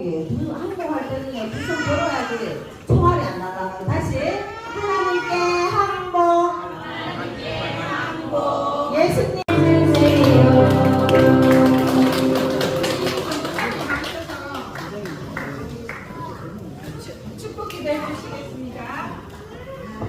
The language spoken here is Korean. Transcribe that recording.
반복이에요. 눈 항복할 때는요, 두손 걸어야지 총알이 안 나가고 다시. 하나님께 항복. 하나님께 항복. 예수님. 축복기도 해주시겠습니다.